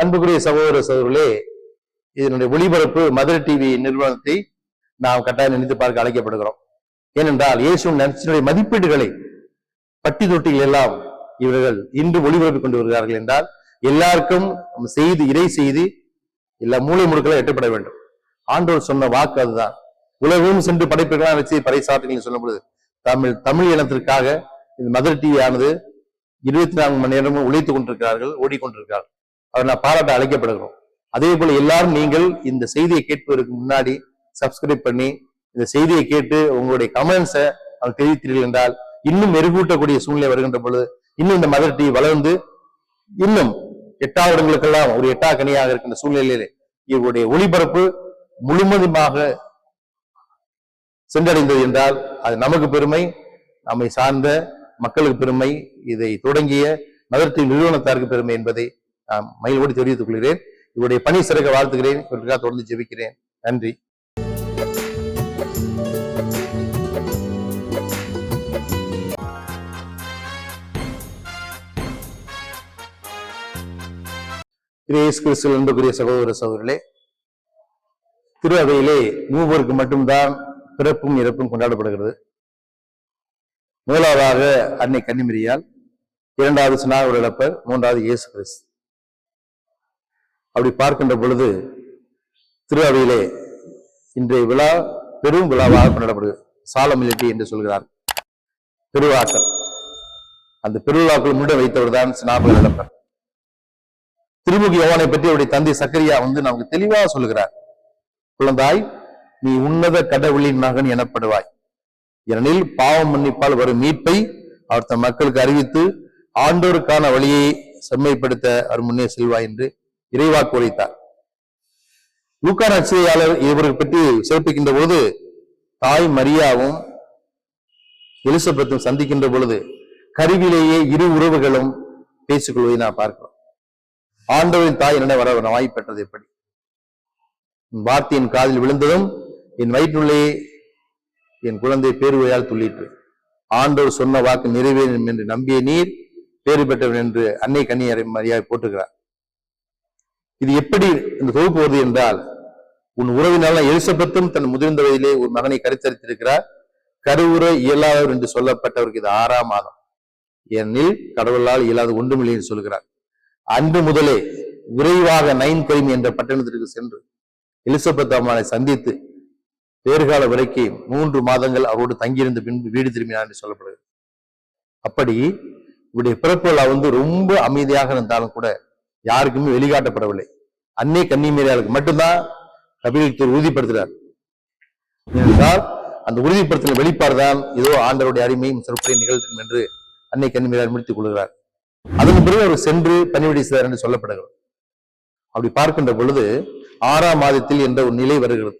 அன்புக்குரிய சகோதர சகோதரர்களே இதனுடைய ஒளிபரப்பு மதுரை டிவி நிறுவனத்தை நாம் கட்டாயம் நினைத்து பார்க்க அழைக்கப்படுகிறோம். ஏனென்றால் இயேசு நடிச்சினுடைய மதிப்பீடுகளை பட்டி தொட்டிகள் எல்லாம் இவர்கள் இன்று ஒளிபரப்பி கொண்டு வருகிறார்கள் என்றால் எல்லாருக்கும் செய்து செய்தி இறை செய்தி எல்லா மூலை முடுக்களை எட்டப்பட வேண்டும். ஆண்டோர் சொன்ன வாக்கு அதுதான். உலகம் சென்று படைப்புகளாக வச்சு பறைசாற்றுகள் சொல்லும் பொழுது தமிழ் தமிழ் இனத்திற்காக இந்த மதர் டிவி ஆனது இருபத்தி நான்கு மணி நேரமும் உழைத்துக் கொண்டிருக்கிறார்கள் ஓடிக்கொண்டிருக்கிறார்கள். அவர் நான் பாராட்ட அழைக்கப்படுகிறோம். அதே போல எல்லாரும் நீங்கள் இந்த செய்தியை கேட்பதற்கு முன்னாடி சப்ஸ்கிரைப் பண்ணி இந்த செய்தியை கேட்டு உங்களுடைய கமெண்ட்ஸை அவங்க தெரிவித்தீர்கள் என்றால் இன்னும் மெருகூட்டக்கூடிய சூழ்நிலை வருகின்ற பொழுது இன்னும் இந்த மதர் டீ வளர்ந்து இன்னும் எட்டாவிடங்களுக்கெல்லாம் ஒரு எட்டா கனியாக இருக்கின்ற சூழ்நிலையிலே இவருடைய ஒளிபரப்பு முழுமதுமாக சென்றடைந்தது என்றால் அது நமக்கு பெருமை நம்மை சார்ந்த மக்களுக்கு பெருமை இதை தொடங்கிய மதர்த்தி நிறுவனத்தாருக்கு பெருமை என்பதை நான் மகிழ்வோடு தெரிவித்துக் கொள்கிறேன். இவருடைய பணி சிறக்க வாழ்த்துகிறேன். இவருக்காக தொடர்ந்து ஜெபிக்கிறேன். நன்றி. இயேசு கிறிஸ்துவ அன்புக்குரிய சகோதர சகோதரர்களே திருவகையிலே மூவருக்கு மட்டும்தான் பிறப்பும் இறப்பும் கொண்டாடப்படுகிறது. முதலாவதாக அன்னை கன்னிமரியால் இரண்டாவது சினாகர் இழப்பர் மூன்றாவது இயேசு கிறிஸ்து. அப்படி பார்க்கின்ற பொழுது திருவையிலே இன்றைய விழா பெரும் விழாவாக கொண்டாடப்படுகிறது. சாலமிலிட்டி என்று சொல்கிறார். பெருவாக்கள் அந்த பெருவிழாக்கள் முன்ன வைத்தவர் தான் ஸ்நாபக இழப்பர் திருமுகி யோவானை பற்றி அவருடைய தந்தை சக்கரியா வந்து நமக்கு தெளிவாக சொல்கிறார். குழந்தாய் நீ உன்னத கடவுளின் மகன் எனப்படுவாய். ஏனெனில் பாவம் மன்னிப்பால் வரும் மீட்பை அவர் தன் மக்களுக்கு அறிவித்து ஆண்டோருக்கான வழியை செம்மைப்படுத்த அவர் முன்னே செல்வாய் என்று இறைவாக்கு உரைத்தார் லூக்கா நட்சியாளர் இவரை பற்றி சிறப்பிக்கின்ற போது தாய் மரியாவும் எலிசபெத்தும் சந்திக்கின்ற பொழுது கருவிலேயே இரு உறவுகளும் பேசிக்கொள்வதை நான் பார்க்கிறோம். ஆண்டவரின் தாய் என்ன வர வாய்ப்பெற்றது எப்படி? உன் வார்த்தையின் காதில் விழுந்ததும் என் வயிற்றுள்ளே என் குழந்தை பேருவையால் துள்ளிற்று. ஆண்டவர் சொன்ன வாக்கு நிறைவேறும் என்று நம்பிய நீர் பேறு பெற்றவன் என்று அன்னை கன்னியரை மரியாதை போட்டுகிறார் இது எப்படி இந்த தொகுப்பு வருது என்றால் உன் உறவினால் எலிசபெத்தும் தன் முதிர்ந்த வயதிலே ஒரு மகனை கருத்தரித்திருக்கிறார். கருவுற இயலாதவர் என்று சொல்லப்பட்டவருக்கு இது ஆறாம் மாதம். ஏனெனில் கடவுளால் இயலாத ஒன்றுமில்லை என்று சொல்கிறார். அன்று முதலே விரைவாக நைன் கரிமி என்ற பட்டணத்திற்கு சென்று எலிசபெத் அம்மானை சந்தித்து பேறுகால விலைக்கு மூன்று மாதங்கள் அவரோடு தங்கியிருந்த பின்பு வீடு திரும்பினார் என்று சொல்லப்படுகிறது. அப்படி இவருடைய பிறப்புகளா வந்து ரொம்ப அமைதியாக இருந்தாலும் கூட யாருக்குமே வெளிக்காட்டப்படவில்லை. அன்னை கன்னிமேரியாளுக்கு மட்டும்தான் கபிலத்தூர் உறுதிப்படுத்துகிறார் அந்த உறுதிப்படுத்தின வெளிப்பாடு தான் ஏதோ ஆண்டவருடைய அடிமையும் சிறப்பையும் நிகழ்த்தும் என்று அன்னை கன்னிமேரியார் முடித்துக் கொள்கிறார். அதன் பிறகு அவர் சென்று பணிவிடை செய்தார் என்று சொல்லப்படுகிறது. அப்படி பார்க்கின்ற பொழுது ஆறாம் மாதத்தில் என்ற ஒரு நிலை வருகிறது.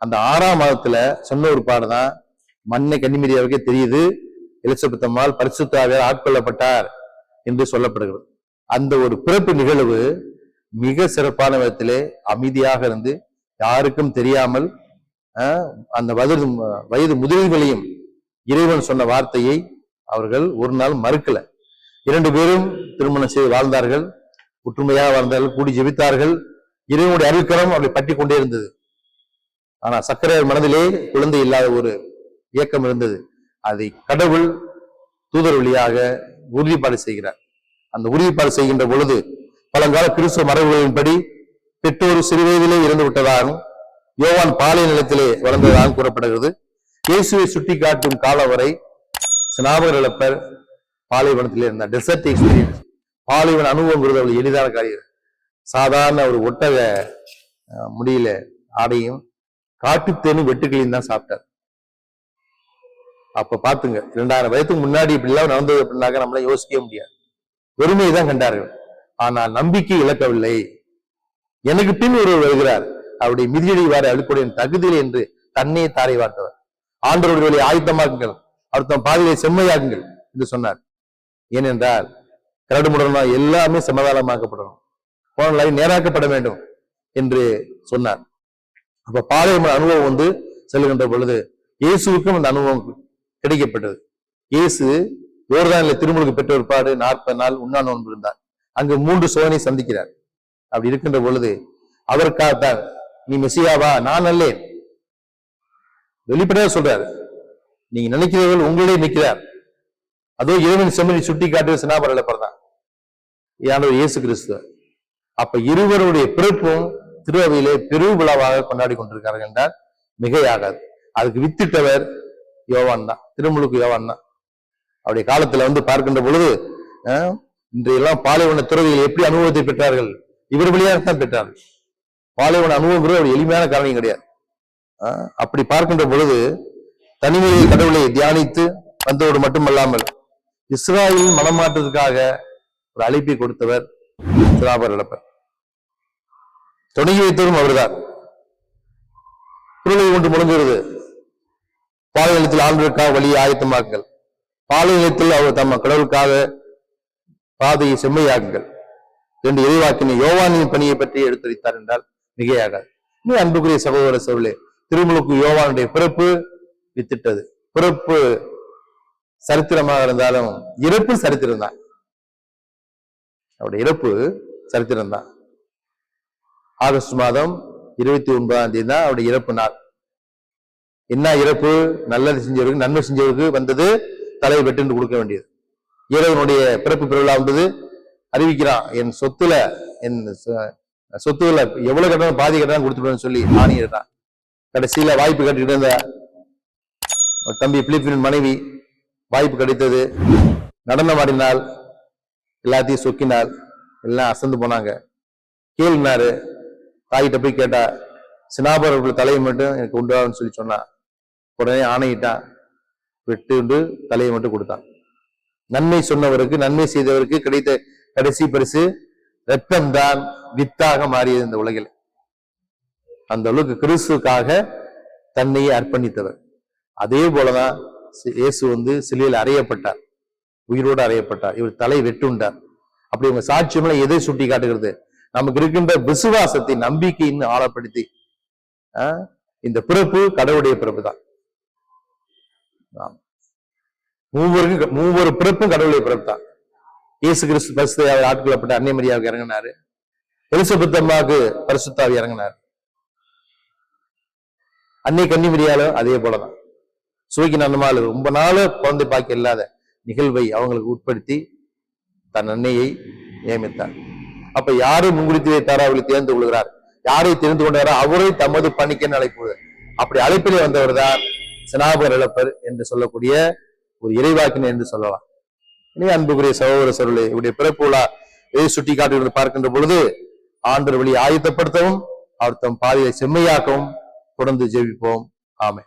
அந்த ஆறாம் மாதத்துல சொன்ன ஒரு பாடுதான் மண்ணை கன்னிமீரியாவுக்கே தெரியுது எலிசபெத் பரிசுத்தாவியார் ஆட்கொள்ளப்பட்டார் என்று சொல்லப்படுகிறது. அந்த ஒரு பிறப்பு நிகழ்வு மிக சிறப்பான விதத்திலே அமைதியாக இருந்து யாருக்கும் தெரியாமல் அந்த வயது வயது முதிர்களையும் இறைவன் சொன்ன வார்த்தையை அவர்கள் ஒரு நாள் மறுக்கல. இரண்டு பேரும் திருமணம் செய்து வாழ்ந்தார்கள் ஒற்றுமையாக வாழ்ந்தார்கள் கூடி ஜெபித்தார்கள். இறைவனுடைய அருள்கரம் அப்படி பற்றி கொண்டே இருந்தது. ஆனா சக்கரையர் மனதிலே குழந்தை இல்லாத ஒரு இயக்கம் இருந்தது. அதை கடவுள் தூதர் வழியாக உறுதிப்பாடு செய்கிறார். அந்த உறுதிப்பாடு செய்கின்ற பொழுது பழங்கால கிறிஸ்துவ மரபுகளின்படி பெற்றோர் சிறு வயதிலே இறந்து விட்டதாகவும் யோவான் பாலை நிலத்திலே வளர்ந்ததாகவும் கூறப்படுகிறது. இயேசுவை சுட்டி காட்டும் காலம் வரை சினாபகர் இழப்பர் பாலைவனத்திலே இருந்தார். டெசர்ட் எக்ஸ்பீரியன்ஸ் பாலைவன அனுபவங்கிறது அவ்வளவு எளிதான காரியம். சாதாரண ஒரு ஒட்டக முடியல ஆடையும் காட்டுத்தேனும் வெட்டுக்களையும் தான் சாப்பிட்டார். அப்ப பாத்துங்க இரண்டாயிரம் வயதுக்கு முன்னாடி இப்படிலாம் நடந்தது அப்படின்னாக்க நம்மளால யோசிக்கவே முடியாது. வெறுமையை தான் கண்டார்கள். ஆனால் நம்பிக்கை இழக்கவில்லை. எனக்கு பின் ஒருவர் வருகிறார். அவருடைய மிதியடி வார அழுக்குடைய தகுதியில் என்று தன்னையே தாரை வார்த்தவர். ஆண்டவர்களை ஆயுத்தமாக்குங்கள். அடுத்த அர்த்தம் பாதையை செம்மையாக்குங்கள் என்று சொன்னார். ஏனென்றால் கரடுமுடனா எல்லாமே சமாதானமாக்கப்படணும். போன லைன் நேராக்கப்பட வேண்டும் என்று சொன்னார். அப்ப பாளையம் அனுபவம் வந்து செல்கின்ற பொழுது இயேசுவுக்கும் அந்த அனுபவம் கிடைக்கப்பட்டது. இயேசு யோர்தானில் திருமுழுக்கு பெற்ற ஒரு பாடு நாற்பது நாள் உண்ணா நோன்பு இருந்தார். அங்கு மூன்று சோதனை சந்திக்கிறார். அப்படி இருக்கின்ற பொழுது அவருக்காகத்தான் நீ மெசியாவா? நான் அல்லேன். வெளிப்படையா சொல்றாரு. நீங்க நினைக்கிறவர்கள் உங்களே நிற்கிறார். அதோ இறைவன் செம்மறி சுட்டி காட்டு சினாபர பிறந்தான் தான் யானவர் இயேசு கிறிஸ்து. அப்ப இருவருடைய பிறப்பும் திருவையிலே பெருவிழாவாக கொண்டாடி கொண்டிருக்கார்கள் என்றால் மிகையாகாது. அதுக்கு வித்திட்டவர் யோவான் தான் திருமுழுக்கு யோவான் தான். அவருடைய காலத்துல வந்து பார்க்கின்ற பொழுது இன்றையெல்லாம் பாலைவன துறவிகள் எப்படி அனுபவத்தை பெற்றார்கள்? இவர் வழியாக தான் பெற்றார்கள். பாலைவன அனுபவங்கிறது ஒரு எளிமையான காரணம் கிடையாது. அப்படி பார்க்கின்ற பொழுது தனிமையில் கடவுளை தியானித்து வந்ததோடு மட்டுமல்லாமல் இஸ்ராயலின் மனமாற்றத்துக்காக ஒரு அழைப்பை கொடுத்தவர் சிராபர் இழப்பர் தொடங்கி வைத்தவரும் அவர்தான். குரலை ஒன்று முழங்குகிறது. பாலைநிலத்தில் ஆண்டுகளுக்காக வழியை ஆயத்தமாக்குங்கள். பாலைநிலத்தில் அவர் தம்ம கடவுளுக்காக பாதையை செம்மையாக்குங்கள் என்று இறைவாக்கின யோவானின் பணியை பற்றி எடுத்துரைத்தார் என்றால் மிகையாகாது. நீ அன்புக்குரிய சகோதர சோழே திருமுழுக்கு யோவானுடைய பிறப்பு வித்திட்டது. பிறப்பு சரித்திரமாக இருந்தாலும் இறப்பு சரித்திரம் தான் அவருடைய இறப்பு சரித்திரம் தான் ஆகஸ்ட் மாதம் இருபத்தி ஒன்பதாம் தேதி தான் அவருடைய இறப்பு நாள். என்ன இறப்பு? நல்லது செஞ்சவருக்கு நன்மை செஞ்சவருக்கு வந்தது தலையை வெட்டுன்னு கொடுக்க வேண்டியது. இறைவனுடைய பிறப்பு பிறவிழா வந்தது அறிவிக்கிறான் என் சொத்துல என் சொ- சொத்துக்களை எவ்வளவு கட்டணம் பாதி கட்டணம் கொடுத்துடுவேன்னு சொல்லி ஆணியிடுறான். கடைசியில வாய்ப்பு கட்டிட்டு இருந்த தம்பி பிலிப்பின் மனைவி வாய்ப்பு கிடைத்தது. நடனம் ஆடினால் எல்லாத்தையும் சொக்கினால் எல்லாம் அசந்து போனாங்க. கேளுனாரு. தாயிட்ட போய் கேட்டா சினாபர தலையை மட்டும் எனக்கு உண்டான்னு சொல்லி சொன்னா உடனே ஆணையிட்டான். வெட்டுண்டு தலையை மட்டும் கொடுத்தான். நன்மை சொன்னவருக்கு நன்மை செய்தவருக்கு கிடைத்த கடைசி பரிசு ரத்தம்தான் வித்தாக மாறியது இந்த உலகில். அந்த அளவுக்கு கிறிஸ்துக்காக தன்னையே அர்ப்பணித்தவர். அதே போலதான் இயேசு வந்து சிலையில் அறையப்பட்டார். உயிரோடு அறையப்பட்டார். இவர் தலை வெட்டுண்டார். அப்படி உங்க சாட்சியம்லாம் எதை சுட்டி காட்டுகிறது நமக்கு இருக்கின்ற விசுவாசத்தை நம்பிக்கைன்னு ஆழப்படுத்தி ஆஹ், இந்த பிறப்பு கடவுளுடைய பிறப்பு தான் மூவருக்கும் மூவரு பிறப்பும் கடவுளுடைய பிறப்பு தான் இயேசு கிறிஸ்து பரிசுத்தாவி ஆட்கொள்ளப்பட்ட அன்னை மரியாவுக்கு இறங்கினாரு. எலிசபெத் அம்மாவுக்கு பரிசுத்தாவி இறங்கினார். அன்னை கன்னிமரியாலும் அதே போலதான். சுவைக்கு நன்னமால ரொம்ப நாள் குழந்தை பாக்கி இல்லாத நிகழ்வை அவங்களுக்கு உட்படுத்தி தன் அன்னையை நியமித்தார். அப்ப யாரை முன்குறித்து வைத்தாரோ அவர்களை தேர்ந்து கொள்கிறார்? யாரை தெரிந்து கொண்டாரோ அவரை தமது பணிக்கன்னு அழைப்பது. அப்படி அழைப்பிலே வந்தவர் தான் சினாபர் இழப்பர் என்று சொல்லக்கூடிய ஒரு இறைவாக்கினர் என்று சொல்லலாம். இனி அன்புக்குரிய சகோதர சருளே இவருடைய பிறப்பு விழா எதை சுட்டி காட்டுகிறது பார்க்கின்ற பொழுது ஆண்டர் வழி ஆயத்தப்படுத்தவும் அவர் தம் பாதையை செம்மையாக்கவும் தொடர்ந்து ஜெபிப்போம். ஆமை